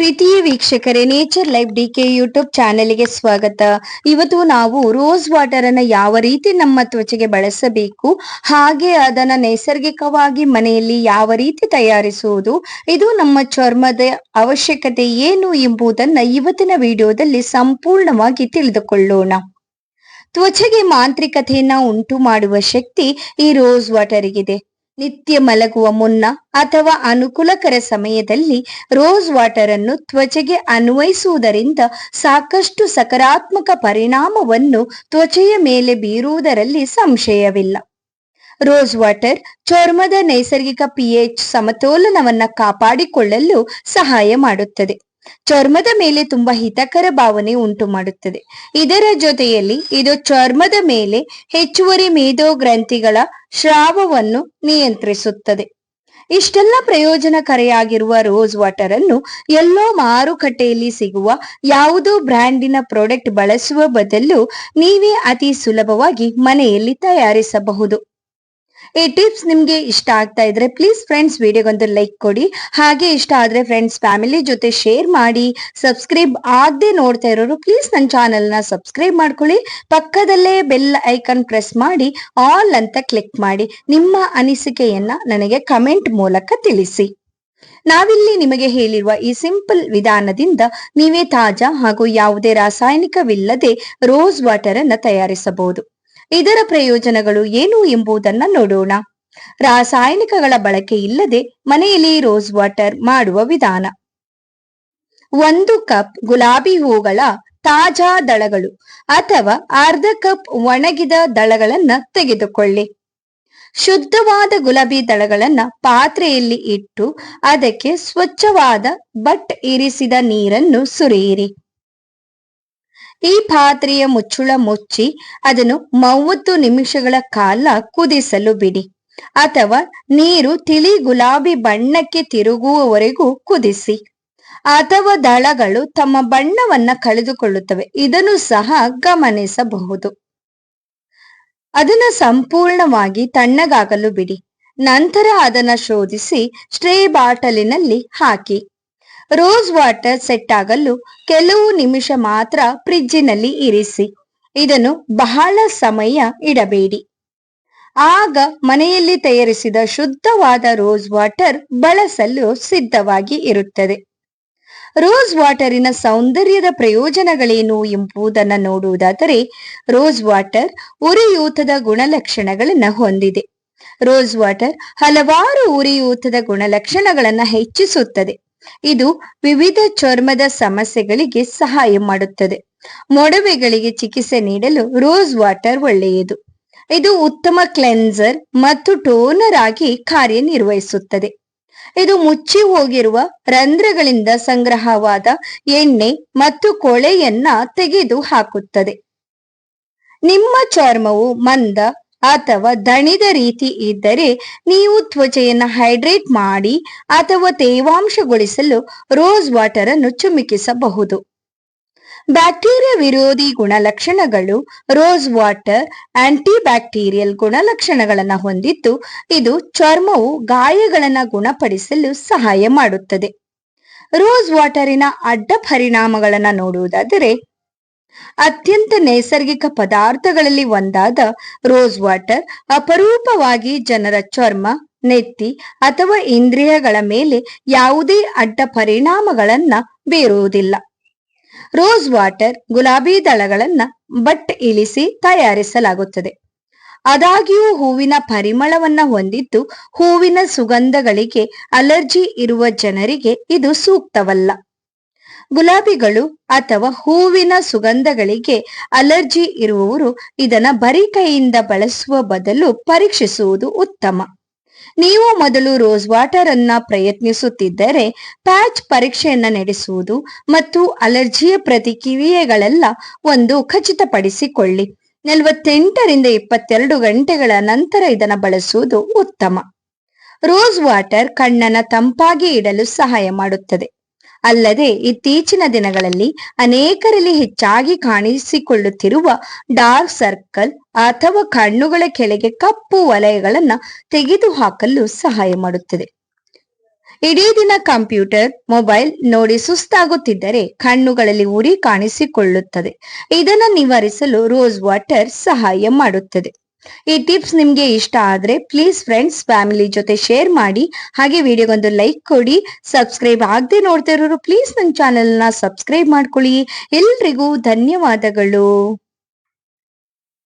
ಪ್ರೀತಿಯ ವೀಕ್ಷಕರೇ nature life D K YouTube ಚಾನೆಲ್ಗೆ ಸ್ವಾಗತ. ಇವತ್ತು ನಾವು ರೋಸ್ ವಾಟರ್ ಅನ್ನ ಯಾವ ರೀತಿ ನಮ್ಮ ತ್ವಚೆಗೆ ಬಳಸಬೇಕು, ಹಾಗೆ ಅದನ್ನ ನೈಸರ್ಗಿಕವಾಗಿ ಮನೆಯಲ್ಲಿ ಯಾವ ರೀತಿ ತಯಾರಿಸುವುದು, ಇದು ನಮ್ಮ ಚರ್ಮದ ಅವಶ್ಯಕತೆ ಏನು ಎಂಬುದನ್ನ ಇವತ್ತಿನ ವಿಡಿಯೋದಲ್ಲಿ ಸಂಪೂರ್ಣವಾಗಿ ತಿಳಿದುಕೊಳ್ಳೋಣ. ತ್ವಚೆಗೆ ಮಾಂತ್ರಿಕತೆಯನ್ನ ಉಂಟು ಮಾಡುವ ಶಕ್ತಿ ಈ ರೋಸ್ ವಾಟರ್ಗಿದೆ ನಿತ್ಯ ಮಲಗುವ ಮುನ್ನ ಅಥವಾ ಅನುಕೂಲಕರ ಸಮಯದಲ್ಲಿ ರೋಸ್ ವಾಟರ್ ಅನ್ನು ತ್ವಚೆಗೆ ಅನ್ವಯಿಸುವುದರಿಂದ ಸಾಕಷ್ಟು ಸಕಾರಾತ್ಮಕ ಪರಿಣಾಮವನ್ನು ತ್ವಚೆಯ ಮೇಲೆ ಬೀರುವುದರಲ್ಲಿ ಸಂಶಯವಿಲ್ಲ. ರೋಸ್ ವಾಟರ್ ಚರ್ಮದ ನೈಸರ್ಗಿಕ ಪಿಎಚ್ ಸಮತೋಲನವನ್ನು ಕಾಪಾಡಿಕೊಳ್ಳಲು ಸಹಾಯ ಮಾಡುತ್ತದೆ. ಚರ್ಮದ ಮೇಲೆ ತುಂಬಾ ಹಿತಕರ ಭಾವನೆ ಉಂಟು ಮಾಡುತ್ತದೆ. ಇದರ ಜೊತೆಯಲ್ಲಿ ಇದು ಚರ್ಮದ ಮೇಲೆ ಹೆಚ್ಚುವರಿ ಮೇಧೋ ಗ್ರಂಥಿಗಳ ಸ್ರಾವವನ್ನು ನಿಯಂತ್ರಿಸುತ್ತದೆ. ಇಷ್ಟೆಲ್ಲ ಪ್ರಯೋಜನಕಾರಿಯಾಗಿರುವ ರೋಸ್ ವಾಟರ್ ಅನ್ನು ಎಲ್ಲೋ ಮಾರುಕಟ್ಟೆಯಲ್ಲಿ ಸಿಗುವ ಯಾವುದೋ ಬ್ರ್ಯಾಂಡಿನ ಪ್ರಾಡಕ್ಟ್ ಬಳಸುವ ಬದಲು ನೀವೇ ಅತಿ ಸುಲಭವಾಗಿ ಮನೆಯಲ್ಲಿ ತಯಾರಿಸಬಹುದು. ಈ ಟಿಪ್ಸ್ ನಿಮ್ಗೆ ಇಷ್ಟ ಆಗ್ತಾ ಇದ್ರೆ ಪ್ಲೀಸ್ ಫ್ರೆಂಡ್ಸ್ ವಿಡಿಯೋಗೊಂದು ಲೈಕ್ ಕೊಡಿ. ಹಾಗೆ ಇಷ್ಟ ಆದ್ರೆ ಫ್ರೆಂಡ್ಸ್ ಫ್ಯಾಮಿಲಿ ಜೊತೆ ಶೇರ್ ಮಾಡಿ. ಸಬ್ಸ್ಕ್ರೈಬ್ ಆಗದೆ ನೋಡ್ತಾ ಇರೋರು ಪ್ಲೀಸ್ ನನ್ನ ಚಾನೆಲ್ನ ಸಬ್ಸ್ಕ್ರೈಬ್ ಮಾಡ್ಕೊಳ್ಳಿ. ಪಕ್ಕದಲ್ಲೇ ಬೆಲ್ ಐಕನ್ ಪ್ರೆಸ್ ಮಾಡಿ ಆಲ್ ಅಂತ ಕ್ಲಿಕ್ ಮಾಡಿ. ನಿಮ್ಮ ಅನಿಸಿಕೆಯನ್ನ ನನಗೆ ಕಮೆಂಟ್ ಮೂಲಕ ತಿಳಿಸಿ. ನಾವಿಲ್ಲಿ ನಿಮಗೆ ಹೇಳಿರುವ ಈ ಸಿಂಪಲ್ ವಿಧಾನದಿಂದ ನೀವೇ ತಾಜಾ ಹಾಗೂ ಯಾವುದೇ ರಾಸಾಯನಿಕವಿಲ್ಲದೆ ರೋಸ್ ವಾಟರ್ ಅನ್ನ ತಯಾರಿಸಬಹುದು. ಇದರ ಪ್ರಯೋಜನಗಳು ಏನು ಎಂಬುದನ್ನ ನೋಡೋಣ. ರಾಸಾಯನಿಕಗಳ ಬಳಕೆ ಇಲ್ಲದೆ ಮನೆಯಲ್ಲಿ ರೋಸ್ ವಾಟರ್ ಮಾಡುವ ವಿಧಾನ. ಒಂದು ಕಪ್ ಗುಲಾಬಿ ಹೂಗಳ ತಾಜಾ ದಳಗಳು ಅಥವಾ ಅರ್ಧ ಕಪ್ ಒಣಗಿದ ದಳಗಳನ್ನ ತೆಗೆದುಕೊಳ್ಳಿ. ಶುದ್ಧವಾದ ಗುಲಾಬಿ ದಳಗಳನ್ನ ಪಾತ್ರೆಯಲ್ಲಿ ಇಟ್ಟು ಅದಕ್ಕೆ ಸ್ವಚ್ಛವಾದ ಬಟ್ ಇರಿಸಿದ ನೀರನ್ನು ಸುರಿಯಿರಿ. ಈ ಪಾತ್ರೆಯ ಮುಚ್ಚುಳ ಮುಚ್ಚಿ ಅದನ್ನು ಮೂವತ್ತು ನಿಮಿಷಗಳ ಕಾಲ ಕುದಿಸಲು ಬಿಡಿ. ಅಥವಾ ನೀರು ತಿಳಿ ಗುಲಾಬಿ ಬಣ್ಣಕ್ಕೆ ತಿರುಗುವವರೆಗೂ ಕುದಿಸಿ. ಅಥವಾ ದಳಗಳು ತಮ್ಮ ಬಣ್ಣವನ್ನ ಕಳೆದುಕೊಳ್ಳುತ್ತವೆ. ಇದನ್ನು ಸಹ ಗಮನಿಸಬಹುದು. ಅದನ್ನು ಸಂಪೂರ್ಣವಾಗಿ ತಣ್ಣಗಾಗಲು ಬಿಡಿ. ನಂತರ ಅದನ್ನ ಶೋಧಿಸಿ ಸ್ಟ್ರೇ ಬಾಟಲಿನಲ್ಲಿ ಹಾಕಿ. ರೋಸ್ ವಾಟರ್ ಸೆಟ್ ಆಗಲು ಕೆಲವು ನಿಮಿಷ ಮಾತ್ರ ಫ್ರಿಜ್ಜಿನಲ್ಲಿ ಇರಿಸಿ. ಇದನ್ನು ಬಹಳ ಸಮಯ ಇಡಬೇಡಿ. ಆಗ ಮನೆಯಲ್ಲಿ ತಯಾರಿಸಿದ ಶುದ್ಧವಾದ ರೋಸ್ ವಾಟರ್ ಬಳಸಲು ಸಿದ್ಧವಾಗಿ ಇರುತ್ತದೆ. ರೋಸ್ ವಾಟರಿನ ಸೌಂದರ್ಯದ ಪ್ರಯೋಜನಗಳೇನು ಎಂಬುದನ್ನು ನೋಡುವುದಾದರೆ, ರೋಸ್ ವಾಟರ್ ಉರಿಯೂತದ ಗುಣಲಕ್ಷಣಗಳನ್ನು ಹೊಂದಿದೆ. ರೋಸ್ ವಾಟರ್ ಹಲವಾರು ಉರಿಯೂತದ ಗುಣಲಕ್ಷಣಗಳನ್ನು ಹೆಚ್ಚಿಸುತ್ತದೆ. ಇದು ವಿವಿಧ ಚರ್ಮದ ಸಮಸ್ಯೆಗಳಿಗೆ ಸಹಾಯ ಮಾಡುತ್ತದೆ. ಮೊಡವೆಗಳಿಗೆ ಚಿಕಿತ್ಸೆ ನೀಡಲು ರೋಸ್ ವಾಟರ್ ಒಳ್ಳೆಯದು. ಇದು ಉತ್ತಮ ಕ್ಲೆನ್ಸರ್ ಮತ್ತು ಟೋನರ್ ಆಗಿ ಕಾರ್ಯನಿರ್ವಹಿಸುತ್ತದೆ. ಇದು ಮುಚ್ಚಿ ಹೋಗಿರುವ ರಂಧ್ರಗಳಿಂದ ಸಂಗ್ರಹವಾದ ಎಣ್ಣೆ ಮತ್ತು ಕೊಳೆಯನ್ನ ತೆಗೆದು ಹಾಕುತ್ತದೆ ನಿಮ್ಮ ಚರ್ಮವು ಮಂದ ಅಥವಾ ದಣಿದ ರೀತಿ ಇದ್ದರೆ ನೀವು ತ್ವಚೆಯನ್ನು ಹೈಡ್ರೇಟ್ ಮಾಡಿ ಅಥವಾ ತೇವಾಂಶಗೊಳಿಸಲು ರೋಸ್ ವಾಟರ್ ಅನ್ನು ಚುಮುಕಿಸಬಹುದು. ಬ್ಯಾಕ್ಟೀರಿಯಾ ವಿರೋಧಿ ಗುಣಲಕ್ಷಣಗಳು ರೋಸ್ ವಾಟರ್ ಆಂಟಿ ಬ್ಯಾಕ್ಟೀರಿಯಲ್ ಗುಣಲಕ್ಷಣಗಳನ್ನು ಹೊಂದಿದ್ದು, ಇದು ಚರ್ಮವು ಗಾಯಗಳನ್ನು ಗುಣಪಡಿಸಲು ಸಹಾಯ ಮಾಡುತ್ತದೆ. ರೋಸ್ ವಾಟರಿನ ಅಡ್ಡ ಪರಿಣಾಮಗಳನ್ನು ನೋಡುವುದಾದರೆ ಅತ್ಯಂತ ನೈಸರ್ಗಿಕ ಪದಾರ್ಥಗಳಲ್ಲಿ ಒಂದಾದ ರೋಸ್ ವಾಟರ್ ಅಪರೂಪವಾಗಿ ಜನರ ಚರ್ಮ, ನೆತ್ತಿ ಅಥವಾ ಇಂದ್ರಿಯಗಳ ಮೇಲೆ ಯಾವುದೇ ಅಡ್ಡ ಪರಿಣಾಮಗಳನ್ನ ಬೀರುವುದಿಲ್ಲ. ರೋಸ್ ವಾಟರ್ ಗುಲಾಬಿ ದಳಗಳನ್ನ ಬಟ್ ಇಳಿಸಿ ತಯಾರಿಸಲಾಗುತ್ತದೆ. ಆದಾಗ್ಯೂ ಹೂವಿನ ಪರಿಮಳವನ್ನ ಹೊಂದಿದ್ದು ಹೂವಿನ ಸುಗಂಧಗಳಿಗೆ ಅಲರ್ಜಿ ಇರುವ ಜನರಿಗೆ ಇದು ಸೂಕ್ತವಲ್ಲ. ಗುಲಾಬಿಗಳು ಅಥವಾ ಹೂವಿನ ಸುಗಂಧಗಳಿಗೆ ಅಲರ್ಜಿ ಇರುವವರು ಇದನ್ನ ಬರಿ ಕೈಯಿಂದ ಬಳಸುವ ಬದಲು ಪರೀಕ್ಷಿಸುವುದು ಉತ್ತಮ. ನೀವು ಮೊದಲು ರೋಸ್ ವಾಟರ್ ಅನ್ನ ಪ್ರಯತ್ನಿಸುತ್ತಿದ್ದರೆ ಪ್ಯಾಚ್ ಪರೀಕ್ಷೆಯನ್ನ ನಡೆಸುವುದು ಮತ್ತು ಅಲರ್ಜಿಯ ಪ್ರತಿಕ್ರಿಯೆಗಳೆಲ್ಲ ಒಂದು ಖಚಿತಪಡಿಸಿಕೊಳ್ಳಿ. ನಲವತ್ತೆಂಟರಿಂದ ಇಪ್ಪತ್ತೆರಡು ಗಂಟೆಗಳ ನಂತರ ಇದನ್ನು ಬಳಸುವುದು ಉತ್ತಮ. ರೋಸ್ ವಾಟರ್ ಕಣ್ಣನ ತಂಪಾಗಿ ಇಡಲು ಸಹಾಯ ಮಾಡುತ್ತದೆ. ಅಲ್ಲದೆ ಇತ್ತೀಚಿನ ದಿನಗಳಲ್ಲಿ ಅನೇಕರಲ್ಲಿ ಹೆಚ್ಚಾಗಿ ಕಾಣಿಸಿಕೊಳ್ಳುತ್ತಿರುವ ಡಾರ್ಕ್ ಸರ್ಕಲ್ ಅಥವಾ ಕಣ್ಣುಗಳ ಕೆಳಗೆ ಕಪ್ಪು ವಲಯಗಳನ್ನ ತೆಗೆದುಹಾಕಲು ಸಹಾಯ ಮಾಡುತ್ತದೆ. ಇಡೀ ದಿನ ಕಂಪ್ಯೂಟರ್, ಮೊಬೈಲ್ ನೋಡಿ ಸುಸ್ತಾಗುತ್ತಿದ್ದರೆ ಕಣ್ಣುಗಳಲ್ಲಿ ಉರಿ ಕಾಣಿಸಿಕೊಳ್ಳುತ್ತದೆ. ಇದನ್ನು ನಿವಾರಿಸಲು ರೋಸ್ ವಾಟರ್ ಸಹಾಯ ಮಾಡುತ್ತದೆ. ಈ ಟಿಪ್ಸ್ ನಿಮ್ಗೆ ಇಷ್ಟ ಆದ್ರೆ ಪ್ಲೀಸ್ ಫ್ರೆಂಡ್ಸ್ ಫ್ಯಾಮಿಲಿ ಜೊತೆ ಶೇರ್ ಮಾಡಿ. ಹಾಗೆ ವಿಡಿಯೋಗೊಂದು ಲೈಕ್ ಕೊಡಿ. ಸಬ್ಸ್ಕ್ರೈಬ್ ಆಗದೆ ನೋಡ್ತಾ ಇರೋರು ಪ್ಲೀಸ್ ನನ್ನ ಚಾನೆಲ್ನ ಸಬ್ಸ್ಕ್ರೈಬ್ ಮಾಡ್ಕೊಳ್ಳಿ. ಎಲ್ರಿಗೂ ಧನ್ಯವಾದಗಳು.